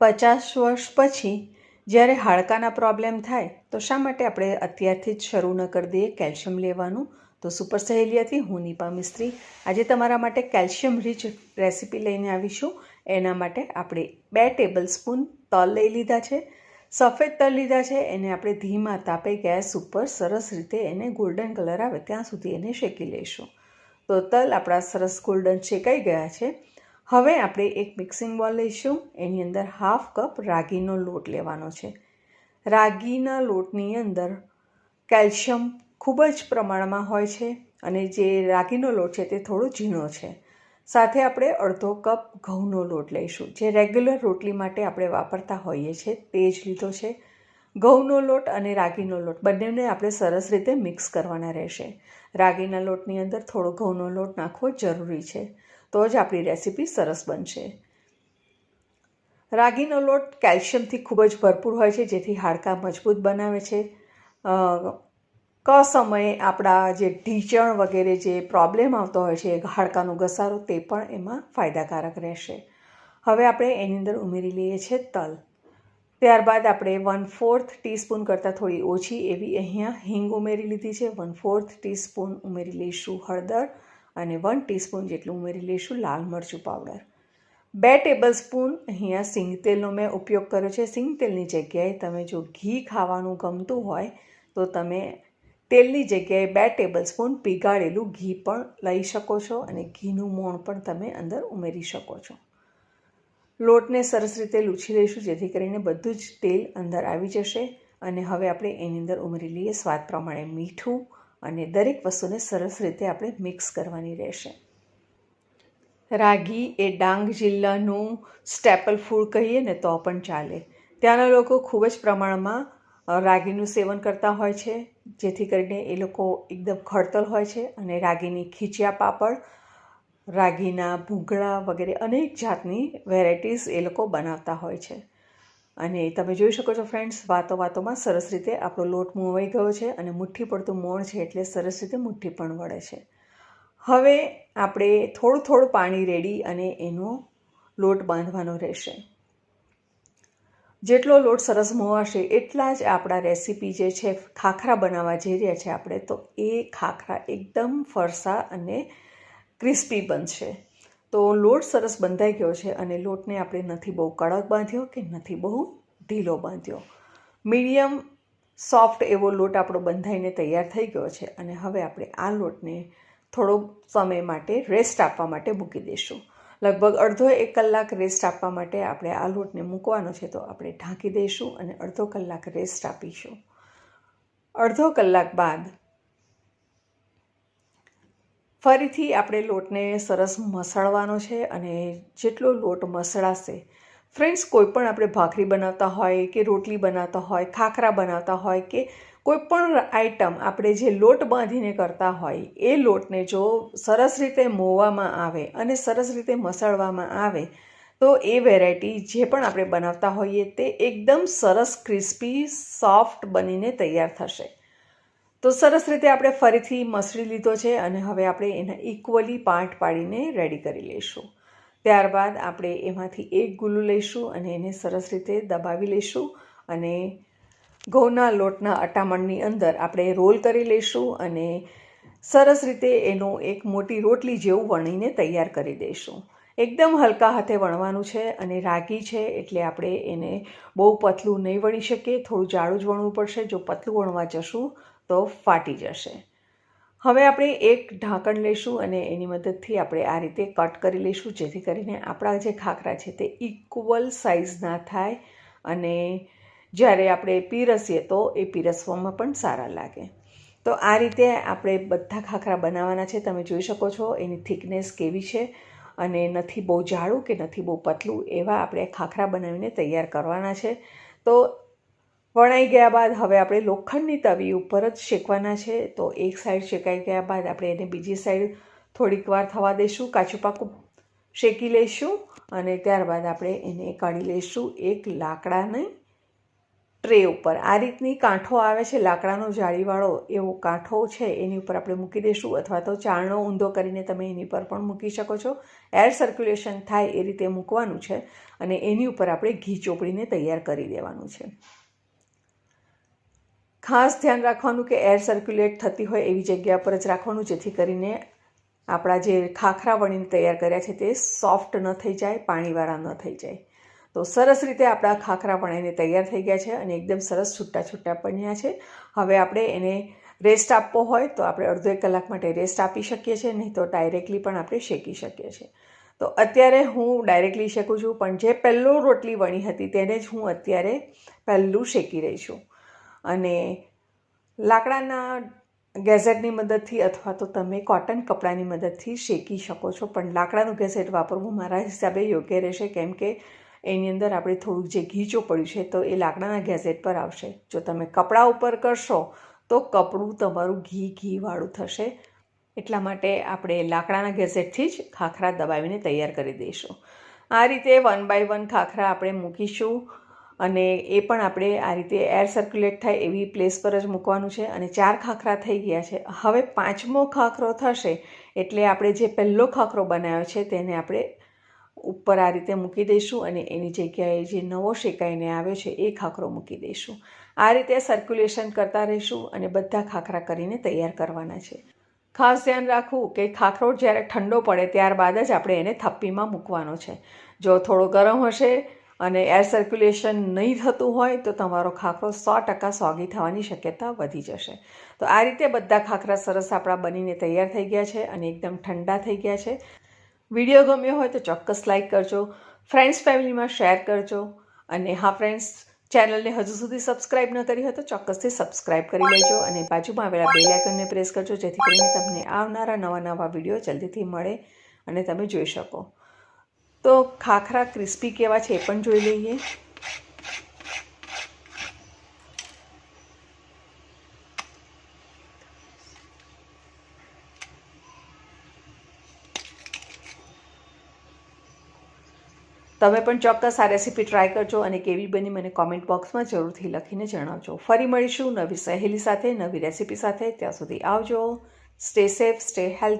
પચાસ વર્ષ પછી જ્યારે હાડકાના પ્રોબ્લેમ થાય, તો શા માટે આપણે અત્યારથી જ શરૂ ન કરી દઈએ કેલ્શિયમ લેવાનું? તો સુપર સહેલિયાથી હું નીપા મિસ્ત્રી. આજે તમારા માટે કેલ્શિયમ રીચ રેસીપી લઈને આવીશું. એના માટે આપણે બે ટેબલ સ્પૂન તલ લઈ લીધા છે. સફેદ તલ લીધા છે. એને આપણે ધીમા તાપે ગેસ ઉપર સરસ રીતે એને ગોલ્ડન કલર આવે ત્યાં સુધી એને શેકી લઈશું. તો તલ આપણા સરસ ગોલ્ડન શેકાઈ ગયા છે. હવે આપણે એક મિક્સિંગ બોલ લઈશું. એની અંદર હાફ કપ રાગીનો લોટ લેવાનો છે. રાગીના લોટની અંદર કેલ્શિયમ ખૂબ જ પ્રમાણમાં હોય છે અને જે રાગીનો લોટ છે તે થોડો ઝીણો છે. સાથે આપણે અડધો કપ ઘઉંનો લોટ લઈશું. જે રેગ્યુલર રોટલી માટે આપણે વાપરતા હોઈએ છીએ તે જ લીધો છે. ઘઉંનો લોટ અને રાગીનો લોટ. બંનેને આપણે સરસ રીતે મિક્સ કરવાના રહેશે. રાગીના લોટની અંદર થોડો ઘઉંનો લોટ નાખવો જરૂરી છે. તો જ આપણી રેસીપી સરસ બનશે. રાગીનો લોટ કેલ્શિયમથી ખૂબ જ ભરપૂર હોય છે, જેથી હાડકાં મજબૂત બનાવે છે. ક સમયે આપણા જે ઢીચણ વગેરે જે પ્રોબ્લેમ આવતો હોય છે, હાડકાનો ઘસારો, તે પણ એમાં ફાયદાકારક રહેશે. હવે આપણે એની અંદર ઉમેરી લઈએ છીએ તલ. ત્યારબાદ આપણે વન ફોર્થ ટીસ્પૂન કરતાં થોડી ઓછી એવી અહીંયા હિંગ ઉમેરી લીધી છે. વન ફોર્થ ટીસ્પૂન ઉમેરી લઈશું હળદર અને વન ટીસ્પૂન જેટલું ઉમેરી લઈશું લાલ મરચું પાવડર. બે ટેબલ સ્પૂન અહીંયા સિંગ તેલનો મેં ઉપયોગ કર્યો છે. સિંગ તેલની જગ્યાએ તમે જો ઘી ખાવાનું ગમતું હોય તો તમે તેલની જગ્યાએ બે ટેબલ સ્પૂન પીગાળેલું ઘી પણ લઈ શકો છો અને ઘીનું મોણ પણ તમે અંદર ઉમેરી શકો છો. લોટને સરસ રીતે લૂછી લઈશું, જેથી કરીને બધું જ તેલ અંદર આવી જશે. અને હવે આપણે એની અંદર ઉમેરી લઈએ સ્વાદ પ્રમાણે મીઠું અને દરેક વસ્તુને સરસ રીતે આપણે મિક્સ કરવાની રહેશે. રાગી એ ડાંગ જિલ્લાનું સ્ટેપલ ફૂડ કહીએ ને તો પણ ચાલે. ત્યાંના લોકો ખૂબ જ પ્રમાણમાં રાગીનું સેવન કરતા હોય છે, જેથી કરીને એ લોકો એકદમ ખડતલ હોય છે અને રાગીની ખીચિયા પાપડ રાગીના, ભૂંગળા વગેરે અનેક જાતની વેરાયટીઝ એ લોકો બનાવતા હોય છે. અને તમે જોઈ શકો છો ફ્રેન્ડ્સ વાતો વાતોમાં સરસ રીતે આપણો લોટ મોવાઈ ગયો છે અને મુઠ્ઠી પડતું મોણ છે એટલે સરસ રીતે મુઠ્ઠી પણ વળે છે. હવે આપણે થોડું થોડું પાણી રેડી અને એનો લોટ બાંધવાનો રહેશે. જેટલો લોટ સરસ મોવાશે એટલા જ આપણા રેસીપી જે છે ખાખરા બનાવવા જઈ રહ્યા છે આપણે, તો એ ખાખરા એકદમ ફરસા અને ક્રિસ્પી બનશે. તો લોટ સરસ બંધાઈ ગયો છે અને લોટને આપણે નથી બહુ કડક બાંધ્યો કે નથી બહુ ઢીલો બાંધ્યો. મીડિયમ સોફ્ટ એવો લોટ આપણો બંધાઈને તૈયાર થઈ ગયો છે અને હવે આપણે આ લોટને થોડો સમય માટે રેસ્ટ આપવા માટે મૂકી દઈશું. લગભગ અડધો એક કલાક રેસ્ટ આપવા માટે આપણે આ લોટને મૂકવાનો છે તો આપણે ઢાંકી દઈશું અને અડધો કલાક રેસ્ટ આપીશું. અડધો કલાક બાદ ફરીથી આપણે લોટને સરસ મસળવાનો છે અને જેટલો લોટ મસળાશે, ફ્રેન્ડ્સ, કોઈ પણ આપણે ભાખરી બનાવતા હોય કે રોટલી બનાવતા હોય, ખાખરા બનાવતા હોય કે કોઈ પણ આઈટમ આપણે જે લોટ બાંધીને કરતા હોય, એ લોટને જો સરસ રીતે મોવામાં આવે અને સરસ રીતે મસળવામાં આવે, તો એ વેરાયટી જે પણ આપણે બનાવતા હોઈએ તે એકદમ સરસ ક્રિસ્પી, સોફ્ટ બનીને તૈયાર થશે. તો સરસ રીતે આપણે ફરીથી મસળી લીધો છે અને હવે આપણે એના ઇક્વલી પાર્ટ પાડીને રેડી કરી લઈશું. ત્યારબાદ આપણે એમાંથી એક ગુલ્લું લઈશું અને એને સરસ રીતે દબાવી લઈશું અને ઘઉંના લોટના અટામણની અંદર આપણે રોલ કરી લઈશું અને સરસ રીતે એનો એક મોટી રોટલી જેવું વણીને તૈયાર કરી દઈશું. એકદમ હલકા હાથે વણવાનું છે અને રાગી છે એટલે આપણે એને બહુ પતલું નહીં વણી શકીએ. થોડું જાડું જ વણવું પડશે. જો પતલું વણવા જશું તો ફાટી જશે. હવે આપણે એક ઢાંકણ લઈશું અને એની મદદથી આપણે આ રીતે કટ કરી લઈશું, જેથી કરીને આપણા જે ખાખરા છે તે ઇક્વલ સાઇઝના થાય અને જ્યારે આપણે પીરસીએ તો એ પીરસવામાં પણ સારા લાગે. તો આ રીતે આપણે બધા ખાખરા બનાવવાના છે, તમે જોઈ શકો છો એની થિકનેસ કેવી છે અને નથી બહુ જાડું કે નથી બહુ પતલું એવા આપણે ખાખરા બનાવીને તૈયાર કરવાના છે. તો વણાઈ ગયા બાદ હવે આપણે લોખંડની તવી ઉપર જ શેકવાના છે. તો એક સાઈડ શેકાઈ ગયા બાદ આપણે એને બીજી સાઈડ થોડીક વાર થવા દઈશું કાચું પાકું શેકી લઈશું અને ત્યારબાદ આપણે એને કાઢી લઈશું એક લાકડાની ટ્રે ઉપર. આ રીતની કાંઠો આવે છે. લાકડાનો જાળીવાળો એવો કાંઠો છે. એની ઉપર આપણે મૂકી દઈશું અથવા તો ચારણો ઊંધો કરીને તમે એની પર પણ મૂકી શકો છો. એર સર્ક્યુલેશન થાય એ રીતે મૂકવાનું છે અને એની ઉપર આપણે ઘી ચોપડીને તૈયાર કરી દેવાનું છે. ખાસ ધ્યાન રાખવાનું કે એર સર્ક્યુલેટ થતી હોય એવી જગ્યા પર જ રાખવાનું, જેથી કરીને આપણા જે ખાખરા વણીને તૈયાર કર્યા છે તે સોફ્ટ ન થઈ જાય, પાણીવાળા ન થઈ જાય. તો સરસ રીતે આપણા ખાખરા વણાઈને તૈયાર થઈ ગયા છે અને એકદમ સરસ છૂટા છૂટા બન્યા છે. હવે આપણે એને રેસ્ટ આપવો હોય તો આપણે અડધો એક કલાક માટે રેસ્ટ આપી શકીએ છીએ, નહીં તો ડાયરેક્ટલી પણ આપણે શેકી શકીએ છીએ. તો અત્યારે હું ડાયરેક્ટલી શેકું છું, પણ જે પહેલું રોટલી વણી હતી તેને જ હું અત્યારે પહેલું શેકી રહી છું. અને લાકડાના ગેઝેટની મદદથી અથવા તો તમે કોટન કપડાની મદદથી શેકી શકો છો. પણ લાકડાનું ગેઝેટ વાપરવું મારા હિસાબે યોગ્ય રહેશે, કેમ કે એની અંદર આપણે થોડુંક જે ઘી ચોપડ્યું છે તો એ લાકડાના ગેઝેટ પર આવશે. જો તમે કપડા ઉપર કરશો તો કપડું તમારું ઘી, ઘીવાળું થશે. એટલા માટે આપણે લાકડાના ગેઝેટથી જ ખાખરા દબાવીને તૈયાર કરી દઈશું. આ રીતે વન બાય વન ખાખરા આપણે મૂકીશું. અને એ પણ આપણે આ રીતે એર સર્ક્યુલેટ થાય એવી પ્લેસ પર જ મૂકવાનું છે અને ચાર ખાખરા થઈ ગયા છે. હવે પાંચમો ખાખરો થશે એટલે આપણે જે પહેલો ખાખરો બનાવ્યો છે તેને આપણે ઉપર આ રીતે મૂકી દઈશું અને એની જગ્યાએ જે નવો શેકાઈને આવ્યો છે એ ખાખરો મૂકી દઈશું. આ રીતે સર્ક્યુલેશન કરતા રહીશું અને બધા ખાખરા કરીને તૈયાર કરવાના છે. ખાસ ધ્યાન રાખવું કે ખાખરો જ્યારે ઠંડો પડે ત્યારબાદ જ આપણે એને થપ્પીમાં મૂકવાનો છે. જો થોડો ગરમ હશે અને એર સર્ક્યુલેશન નહીં થતું હોય તો તમારો ખાખરો સો ટકા સોગી થવાની શક્યતા વધી જશે. તો આ રીતે બધા ખાખરા સરસ આપણા બનીને તૈયાર થઈ ગયા છે અને એકદમ ઠંડા થઈ ગયા છે. વીડિયો ગમ્યો હોય તો ચોક્કસ લાઇક કરજો ફ્રેન્ડ્સ ફેમિલીમાં શેર કરજો અને હા ફ્રેન્ડ્સ ચેનલને હજુ સુધી સબસ્ક્રાઇબ ન કરી હોય તો ચોક્કસથી સબસ્ક્રાઇબ કરી લેજો અને બાજુમાં આવેલા બે લાઇકનને પ્રેસ કરજો જેથી કરીને તમને આવનારા નવા નવા વીડિયો જલ્દીથી મળે અને તમે જોઈ શકો. તો ખાખરા ક્રિસ્પી કેવા છે એ પણ જોઈ લઈએ. તમે પણ ચોક્કસ આ રેસીપી ટ્રાય કરજો અને કેવી બની મને કોમેન્ટ બોક્સમાં જરૂરથી લખીને જણાવજો. ફરી મળીશું નવી સહેલી સાથે, નવી રેસીપી સાથે. ત્યાં સુધી આવજો. Stay safe stay health